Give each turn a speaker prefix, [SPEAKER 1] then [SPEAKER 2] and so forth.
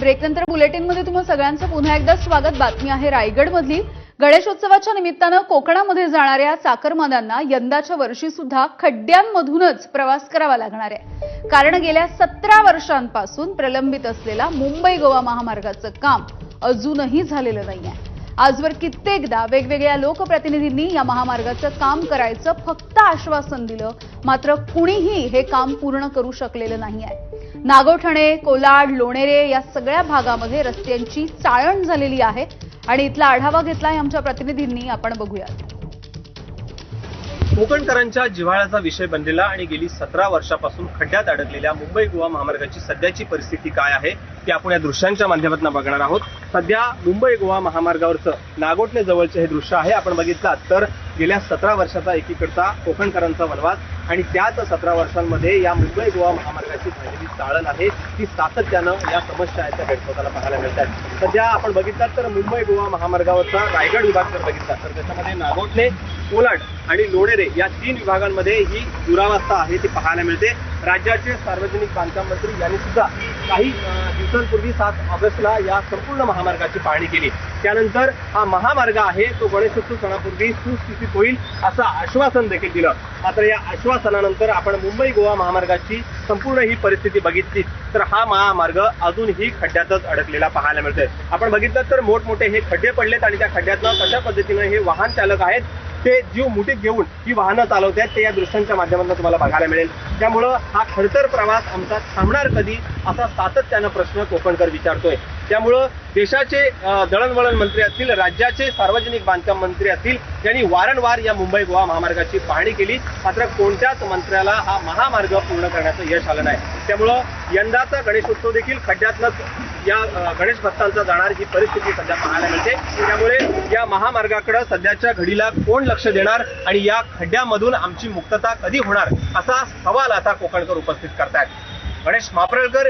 [SPEAKER 1] ब्रेकनंतर बुलेटिनमध्ये तुम्हा सगळ्यांचं पुन्हा एकदा स्वागत बातमी आहे रायगडमधली. गणेशोत्सवाच्या निमित्तानं कोकणामध्ये जाणाऱ्या चाकरमान्यांना यंदाच्या वर्षी सुद्धा खड्ड्यांमधूनच प्रवास करावा लागणार आहे. कारण गेल्या सतरा वर्षांपासून प्रलंबित असलेला मुंबई गोवा महामार्गाचं काम अजूनही झालेलं नाहीये. आजवर कित्येकदा वेगवेगळ्या लोकप्रतिनिधींनी या महामार्गाचं काम करायचं फक्त आश्वासन दिलं मात्र कुणीही हे काम पूर्ण करू शकलेलं नाही आहे नागोठणे कोलाड लोणेरे या सगळ्या भागामध्ये रस्त्यांची चाळण झालेली आहे आणि इथला आढावा घेतलाय आमच्या प्रतिनिधींनी. आपण बघूयात.
[SPEAKER 2] कोकणकरांच्या जिव्हाळ्याचा विषय बनलेला आणि गेली सतरा वर्षापासून खड्ड्यात अडकलेल्या मुंबई गोवा महामार्गाची सध्याची परिस्थिती काय आहे ती आपण या दृश्यांच्या माध्यमातून बघणार आहोत. सध्या मुंबई गोवा महामार्गावरचं नागोटणे जवळचे हे दृश्य आहे. आपण बघितलात तर गेल्या सतरा वर्षाचा एकीकडचा कोकणकरांचा वनवास आणि त्याच सतरा वर्षांमध्ये या मुंबई गोवा महामार्गाची झालेली चाळण आहे. ती सातत्यानं या समस्या आहेत त्या भेटवताना पाहायला मिळतात. सध्या आपण बघितलात तर मुंबई गोवा महामार्गावरचा रायगड विभाग जर बघितला. तर त्याच्यामध्ये नागोटणे कोलाड आणि लोणेरे या तीन विभागांमध्ये ही दुरावस्था आहे ती पाहायला मिळते. राज्याचे सार्वजनिक बांधकाम मंत्री यांनी सुद्धा काही दिवसांपूर्वी सात ऑगस्टला या संपूर्ण महामार्गाची पाहणी केली. त्यानंतर हा महामार्ग आहे तो गणेशोत्सव सणापूर्वी सुस्थितीत होईल असं आश्वासन देखील दिलं. मात्र या आश्वासनानंतर आपण मुंबई गोवा महामार्गाची संपूर्ण ही परिस्थिती बघितली तर हा महामार्ग अजूनही खड्ड्यातच अडकलेला पाहायला मिळतोय. आपण बघितलं तर मोठमोठे हे खड्डे पडलेत आणि त्या खड्ड्यातनं कशा पद्धतीनं हे वाहन चालक आहेत ते जीव मुठीत घेऊन ही वाहनं चालवत आहेत ते या दृश्यांच्या माध्यमातून तुम्हाला बघायला मिळेल. त्यामुळं हा खडतर प्रवास आमचा थांबणार कधी असा सातत्यानं प्रश्न कोकणकर विचारतोय. त्यामुळं देशाचे दळणवळण मंत्री असतील राज्याचे सार्वजनिक बांधकाम मंत्री असतील त्यांनी वारंवार या मुंबई गोवा महामार्गाची पाहणी केली. मात्र कोणत्याच मंत्र्याला हा महामार्ग पूर्ण करण्याचं यश आलं नाही. त्यामुळं यंदाचा गणेशोत्सव देखील खड्ड्यातनंच या गणेश भक्तांचा जाणार ही परिस्थिती सध्या पाहायला मिळते. त्यामुळे या महामार्गाकडे सध्याच्या घडीला कोण लक्ष देणार आणि या खड्ड्यामधून आमची मुक्तता कधी होणार असा सवाल आता कोकणकर उपस्थित करतायत. गणेश मापरळकर